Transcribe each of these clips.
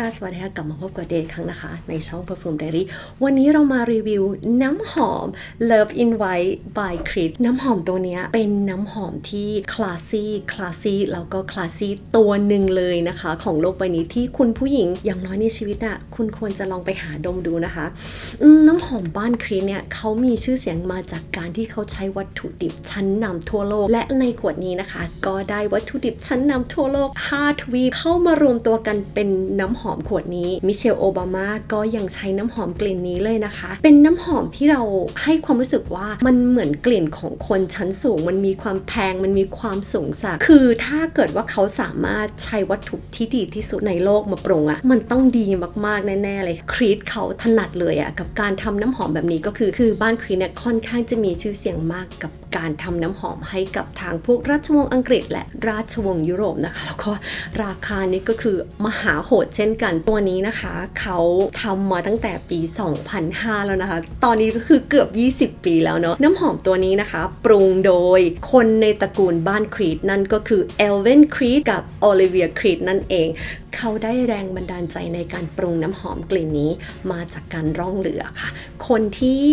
ค่ะ สวัสดีค่ะกลับมาพบกับเดย์ครั้งนะคะ ในช่อง Perfume Diary วันนี้เรามารีวิวน้ำหอม Love in White by Creed น้ำหอมตัวนี้เป็นน้ำหอมที่คลาสซี่คลาสซี่แล้วก็คลาสซี่ตัวหนึ่งเลยนะคะ ของโลกใบนี้ที่คุณผู้หญิงอย่างน้อยในชีวิตน่ะคุณควรจะลองไปหาดมดูนะคะ น้ำหอมบ้านครีเนี่ยเขามีชื่อเสียงมาจากการที่เขาใช้วัตถุดิบชั้นนำทั่วโลก และในขวดนี้นะคะ ก็ได้วัตถุดิบชั้นนำทั่วโลก5ทวีปเข้ามารวมตัวกันเป็นน้ำหอมขวดนี้มิเชลโอบามาก็ยังใช้น้ำหอมกลิ่นนี้เลยนะคะ เป็นน้ำหอมที่เราให้ความรู้สึกว่ามันเหมือนกลิ่นของคนชั้นสูง มันมีความแพงมันมีความสูงสักคือถ้าเกิดว่าเขาสามารถใช้วัตถุที่ดีที่สุดในโลกมาปรุงอะมันต้องดีมากๆแน่ๆเลยครีตเขาถนัดเลยอะกับการทำน้ำหอมแบบนี้ก็คือ คือบ้านครีตเนี่ยค่อนข้างจะมีชื่อเสียงมากกับการทำน้ำหอมให้กับทางพวกราชวงศ์อังกฤษ และราชวงศ์ยุโรปนะคะ แล้วก็ราคานี้ก็คือมหาโหดเช่นกันตัวนี้นะคะ เขาทำมาตั้งแต่ปี 2005 แล้วนะคะ ตอนนี้ก็คือเกือบ 20 ปีแล้วเนาะน้ำหอมตัวนี้นะคะ ปรุงโดยคนในตระกูลบ้านครีตนั่นก็คือเอลเวนครีตกับโอลิเวียครีตนั่นเองเขาได้แรงบันดาลใจในการปรุงน้ำหอมกลิ่นนี้มาจากการร่องเรือค่ะ คนที่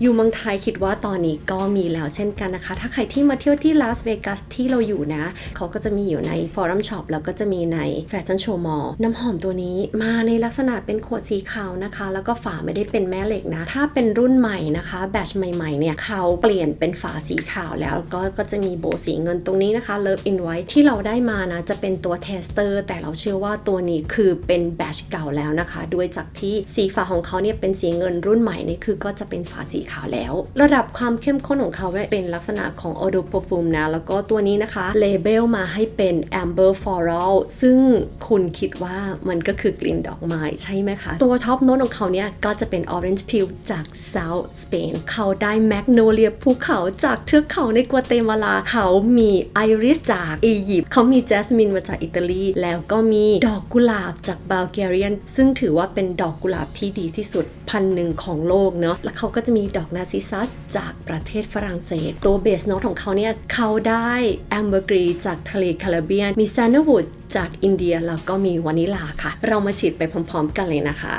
อยู่เมืองไทยคิดว่าตอนนี้ก็มีแล้วเช่นกันนะคะ ถ้าใครที่มาเที่ยวที่ลาสเวกัสที่เราอยู่นะ เขาก็จะมีอยู่ในฟอรัมช็อปแล้วก็จะมีในแฟชั่นโชว์มอลน้ำหอมตัวนี้มาในลักษณะเป็นขวดสีขาวนะคะ แล้วก็ฝาไม่ได้เป็นแม่เหล็กนะ ถ้าเป็นรุ่นใหม่นะคะแบชใหม่ๆเนี่ยเขาเปลี่ยนเป็นฝาสีขาวแล้วก็ก็จะมีโบสีเงินตรงนี้นะคะ Love in White ที่เราได้มานะจะเป็นตัวเทสเตอร์แต่เราเชื่อว่าตัวนี้คือเป็นแบชเก่าแล้วนะคะ ด้วยจากที่สีฝาของเขาเนี่ยเป็นสีเงินรุ่นใหม่นี่คือก็จะเป็นฝาสีขาวแล้ว ระดับความเข้มข้นของเขาเนี่ยเป็นลักษณะของ Eau de Parfum นะ แล้วก็ตัวนี้นะคะเลเบลมาให้เป็น Amber Floral ซึ่งคุณคิดว่ามันก็คือกลิ่นดอกไม้ใช่ไหมคะ ตัวท็อปโน้ตของเขาเนี่ยก็จะเป็น Orange Peel จาก South Spain เขาได้ Magnolia ภูเขาจากเทือกเขาในกัวเตมาลา เขามี Iris จากอียิปต์เขามี Jasmine มาจากอิตาลี แล้วก็มีดอกอกกุหลาบจากบัลแกเรียน ซึ่งถือว่าเป็นดอกกุหลาบที่ดีที่สุดพันหนึ่งของโลกเนาะแล้วเขาก็จะมีดอกนาซิซัสจากประเทศฝรั่งเศส ตัวเบสโนตของเขาเนี่ยเขาได้แอมเบอร์กรีจากทะเลแคริบเบียน มีแซนด์วูดจากอินเดียแล้วก็มีวานิลาค่ะ เรามาฉีดไปพร้อม ๆ กันเลยนะคะ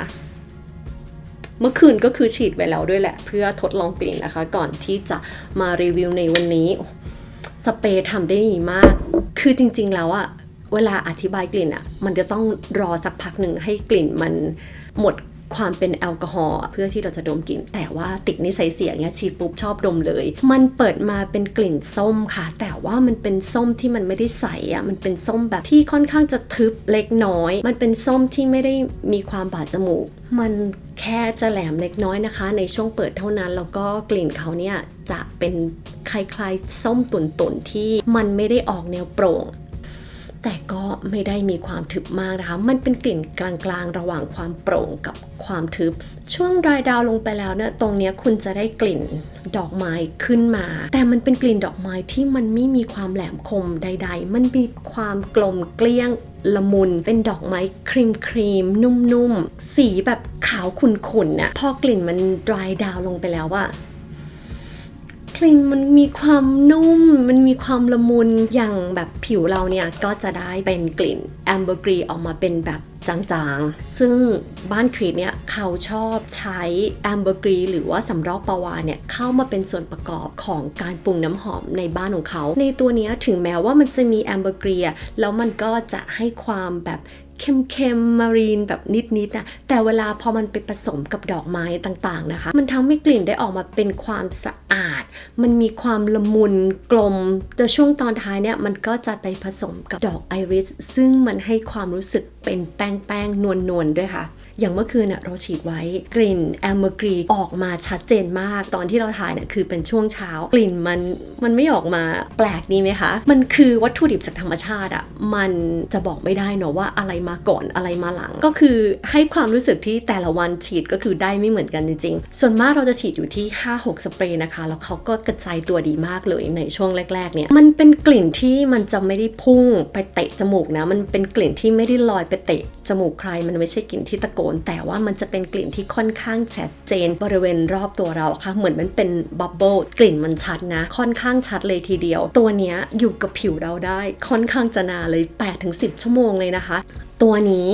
เมื่อคืนก็คือฉีดไปแล้วด้วยแหละ เพื่อทดลองกลิ่นนะคะ ก่อนที่จะมารีวิวในวันนี้ สเปรย์ทำได้ดีมาก คือจริงๆแล้วอะ เวลาอธิบายกลิ่นอะมันจะต้องรอสักพักหนึ่งให้กลิ่นมันหมดความเป็นแอลกอฮอล์เพื่อที่เราจะดมกลิ่น แต่ว่าติดนิสัยเสียงเนี่ยฉีดปุ๊บชอบดมเลย มันเปิดมาเป็นกลิ่นส้มค่ะ แต่ว่ามันเป็นส้มที่มันไม่ได้ใสอะมันเป็นส้มแบบที่ค่อนข้างจะทึบเล็กน้อย มันเป็นส้มที่ไม่ได้มีความบาดจมูก มันแค่จะแหลมเล็กน้อยนะคะ ในช่วงเปิดเท่านั้นแล้วก็กลิ่นเขาเนี่ยจะเป็นคล้ายๆส้มตุ่นๆที่มันไม่ได้ออกแนวโปร่ง แต่ก็ไม่ได้มีความทึบมากนะคะ มันเป็นกลิ่นกลางๆ ระหว่างความโปร่งกับความทึบ ช่วงรายดาวลงไปแล้วเนี่ยตรงนี้คุณจะได้กลิ่นดอกไม้ขึ้นมา แต่มันเป็นกลิ่นดอกไม้ที่มันไม่มีความแหลมคมใด ๆ มันมีความกลมเกลี้ยงละมุน เป็นดอกไม้ครีมครีมๆนุ่มๆ สีแบบขาวขุ่นๆน่ะ พอกลิ่นมันดรายดาวลงไปแล้วอะ กลิ่นมันมีความนุ่ม มันมีความละมุนอย่างแบบผิวเราเนี่ย ก็จะได้เป็นกลิ่นแอมเบอร์กรีออกมาเป็นแบบจางๆ ซึ่งบ้านครีตเนี่ยเขาชอบใช้แอมเบอร์กรีหรือว่าสำรอกปาวาเนี่ยเข้ามาเป็นส่วนประกอบของการปรุงน้ำหอมในบ้านของเขา ในตัวนี้ถึงแม้ว่ามันจะมีแอมเบอร์กรีแล้วมันก็จะให้ความแบบ เข้มๆมารีนแบบนิดๆนะแต่เวลาพอมันไปผสมกับดอกไม้ต่างๆนะคะ มันทำให้กลิ่นได้ออกมาเป็นความสะอาด มันมีความละมุนกลม แต่ช่วงตอนท้ายเนี่ยมันก็จะไปผสมกับดอกไอริส ซึ่งมันให้ความรู้สึกเป็นแป้งแป้งๆนวลๆด้วยค่ะ อย่างเมื่อคืนเน่ะเราฉีดไว้กลิ่นแอมเบอร์กรีออกมาชัดเจนมาก ตอนที่เราถ่ายเนี่ยคือเป็นช่วงเช้า กลิ่นมันมันไม่ออกมาแปลกดีไหมคะ มันคือวัตถุดิบจากธรรมชาติอะมันจะบอกไม่ได้เนอะว่าอะไรมาก่อนอะไรมาหลัง ก็คือให้ความรู้สึกที่แต่ละวันฉีดก็คือได้ไม่เหมือนกันจริงๆ ส่วนมากเราจะฉีดอยู่ที่ 5-6 สเปรย์นะคะ แล้วเขาก็กระจายตัวดีมากเลยในช่วงแรกๆเนี่ยมันเป็นกลิ่นที่มันจะไม่ได้พุ่งไปเตะจมูกนะ มันเป็นกลิ่นที่ไม่ได้ลอยไปเตะจมูกใคร มันไม่ใช่กลิ่นที่ตะโกน แต่ว่ามันจะเป็นกลิ่นที่ค่อนข้างชัดเจนบริเวณรอบตัวเราค่ะ เหมือนมันเป็นบับเบิลกลิ่นมันชัดนะ ค่อนข้างชัดเลยทีเดียว ตัวเนี้ยอยู่กับผิวเราได้ค่อนข้างจะนานเลย 8-10 ชั่วโมงเลยนะคะตัวนี้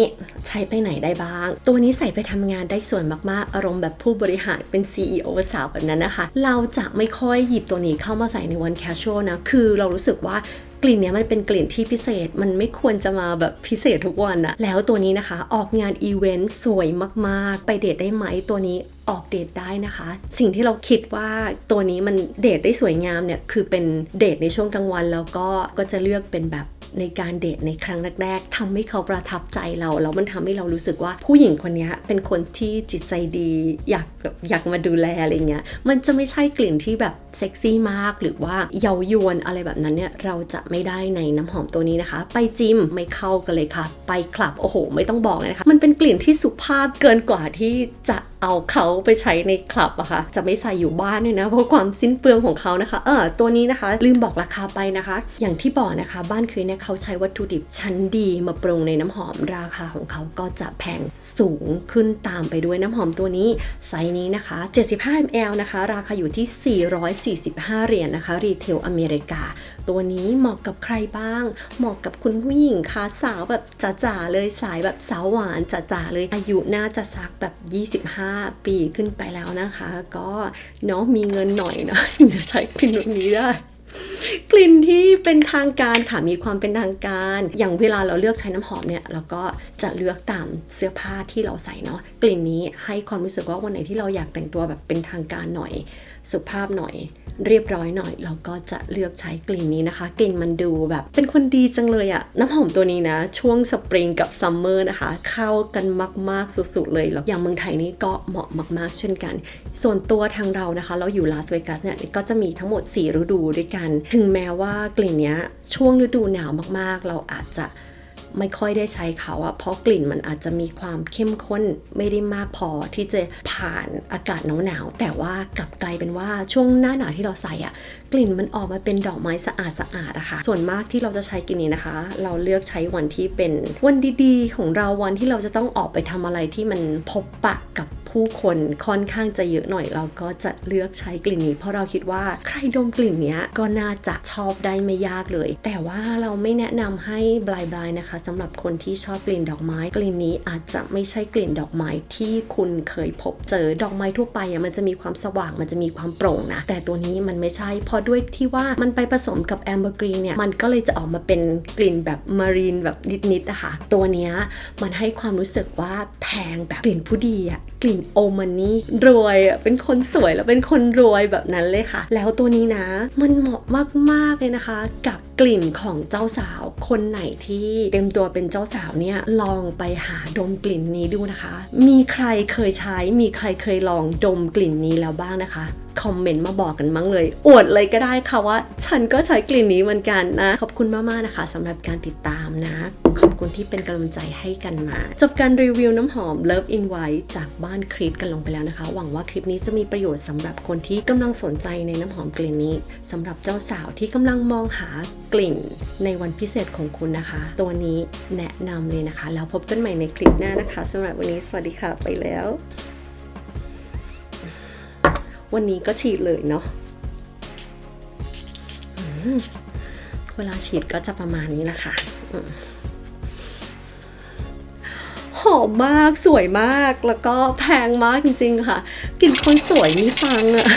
ใช้ไปไหนได้บ้าง ตัวนี้ใส่ไปทำงานได้สวยมากๆ อารมณ์แบบผู้บริหารเป็น CEO สาวแบบนั้นนะคะ เราจะไม่ค่อยหยิบตัวนี้เข้ามาใส่ในวันแคชชวลนะ คือเรารู้สึกว่ากลิ่นเนี้ยมันเป็นกลิ่นที่พิเศษ มันไม่ควรจะมาแบบพิเศษทุกวันอะแล้วตัวนี้นะคะ ออกงานอีเวนต์สวยมากๆ ไปเดทได้ไหมตัวนี้ออกเดทได้นะคะ สิ่งที่เราคิดว่าตัวนี้มันเดทได้สวยงามเนี่ย คือเป็นเดทในช่วงกลางวันแล้วก็ก็จะเลือกเป็นแบบ ในการเดทในครั้งแรกๆทำให้เขาประทับใจเราแล้วมันทำให้เรารู้สึกว่าผู้หญิงคนนี้เป็นคนที่จิตใจดีอยากแบบอยากมาดูแลอะไรเงี้ยมันจะไม่ใช่กลิ่นที่แบบเซ็กซี่มากหรือว่าเยาวยวนอะไรแบบนั้นเนี่ยเราจะไม่ได้ในน้ำหอมตัวนี้นะคะ ไปจิมไม่เข้ากันเลยค่ะ ไปคลับโอ้โห ไม่ต้องบอกเลยนะคะ มันเป็นกลิ่นที่สุภาพเกินกว่าที่จะ เอาเขาไปใช้ในคลับอะค่ะจะไม่ใส่อยู่บ้านเนี่ยนะเพราะความสิ้นเปลืองของเขานะคะเออตัวนี้นะคะ ลืมบอกราคาไปนะคะ อย่างที่บอกนะคะ บ้านครีเนี่ยเขาใช้วัตถุดิบชั้นดีมาปรุงในน้ำหอมราคาของเขาก็จะแพงสูงขึ้นตามไปด้วยน้ำหอมตัวนี้ไซส์นี้นะคะ 75 ml นะคะ ราคาอยู่ที่ 445 เหรียญนะคะ รีเทลอเมริกา ตัวนี้เหมาะกับใครบ้าง เหมาะกับคุณผู้หญิงคะสาวแบบจ๋าๆเลยสายแบบสาวหวานจ๋าๆเลยอายุน่าจะสักแบบ 25ปีขึ้นไปแล้วนะคะ ก็เนาะมีเงินหน่อยเนาะจะใช้กลิ่นแบบนี้ได้กลิ่นที่เป็นทางการค่ะมีความเป็นทางการ อย่างเวลาเราเลือกใช้น้ำหอมเนี่ยเราก็จะเลือกตามเสื้อผ้าที่เราใส่เนาะกลิ่นนี้ให้ความรู้สึกว่าวันไหนที่เราอยากแต่งตัวแบบเป็นทางการหน่อย สุภาพหน่อย เรียบร้อยหน่อย เราก็จะเลือกใช้กลิ่นนี้นะคะ กลิ่นมันดูแบบ เป็นคนดีจังเลยอะน้ำหอมตัวนี้นะ ช่วงสปริงกับซัมเมอร์นะคะ เข้ากันมาก ๆ สุด ๆ เลยแล้วอย่างเมืองไทยนี่ก็เหมาะมาก ๆ เช่นกัน ส่วนตัวทางเรานะคะ เราอยู่ลาสเวกัสเนี่ยก็จะมีทั้งหมด 4 ฤดูด้วยกัน ถึงแม้ว่ากลิ่นนี้ช่วงฤดูหนาวมากๆ เราอาจจะ ไม่ค่อยได้ใช้เขาอะเพราะกลิ่นมันอาจจะมีความเข้มข้นไม่ได้มากพอที่จะผ่านอากาศหนาวๆแต่ว่ากลับกลายเป็นว่าช่วงหน้าหนาวที่เราใส่อะกลิ่นมันออกมาเป็นดอกไม้สะอาดสะอาดอะค่ะส่วนมากที่เราจะใช้กลิ่นนี้นะคะ เราเลือกใช้วันที่เป็นวันดีๆ ของเราวันที่เราจะต้องออกไปทำอะไรที่มันพบปะกับ ผู้คนค่อนข้างจะเยอะหน่อยเราก็จะเลือกใช้กลิ่นนี้ เพราะเราคิดว่าใครดมกลิ่นนี้ก็น่าจะชอบได้ไม่ยากเลย แต่ว่าเราไม่แนะนำให้บลายๆนะคะสำหรับคนที่ชอบกลิ่นดอกไม้ กลิ่นนี้อาจจะไม่ใช่กลิ่นดอกไม้ที่คุณเคยพบเจอดอกไม้ทั่วไปมันจะมีความสว่างมันจะมีความโปร่งนะแต่ตัวนี้มันไม่ใช่เพราะด้วยที่ว่ามันไปผสมกับแอมเบอร์กรีนเนี่ยมันก็เลยจะออกมาเป็นกลิ่นแบบมารีนแบบนิดๆนะคะตัวนี้มันให้ความรู้สึกว่าแพงแบบกลิ่นผู้ดีอะกลิ่นโอมันนี่รวยอะเป็นคนสวยแล้วเป็นคนรวยแบบนั้นเลยค่ะ แล้วตัวนี้นะ มันเหมาะมากๆเลยนะคะ กับกลิ่นของเจ้าสาวคนไหนที่เต็มตัวเป็นเจ้าสาวเนี่ยลองไปหาดมกลิ่นนี้ดูนะคะ มีใครเคยใช้ มีใครเคยลองดมกลิ่นนี้แล้วบ้างนะคะคอมเมนต์มาบอกกันมั้งเลย อวดเลยก็ได้ค่ะว่า ฉันก็ใช้กลิ่นนี้เหมือนกันนะ ขอบคุณมาก ๆ นะคะสำหรับการติดตามนะ ขอบคุณที่เป็นกำลังใจให้กันมา จบการรีวิวน้ำหอม Love in White จากบ้านคริสกันลงไปแล้วนะคะ หวังว่าคลิปนี้จะมีประโยชน์สำหรับคนที่กำลังสนใจในน้ำหอมกลิ่นนี้สำหรับเจ้าสาวที่กำลังมองหากลิ่นในวันพิเศษของคุณนะคะ ตัวนี้แนะนำเลยนะคะ แล้วพบกันใหม่ในคลิปหน้านะคะสำหรับวันนี้สวัสดีค่ะไปแล้ว วันนี้ก็ฉีดเลยเนาะเวลาฉีดก็จะประมาณนี้นะคะอืมหอมมากสวยมากแล้วก็แพงมากจริงๆค่ะกลิ่นคนสวยมีตังอะ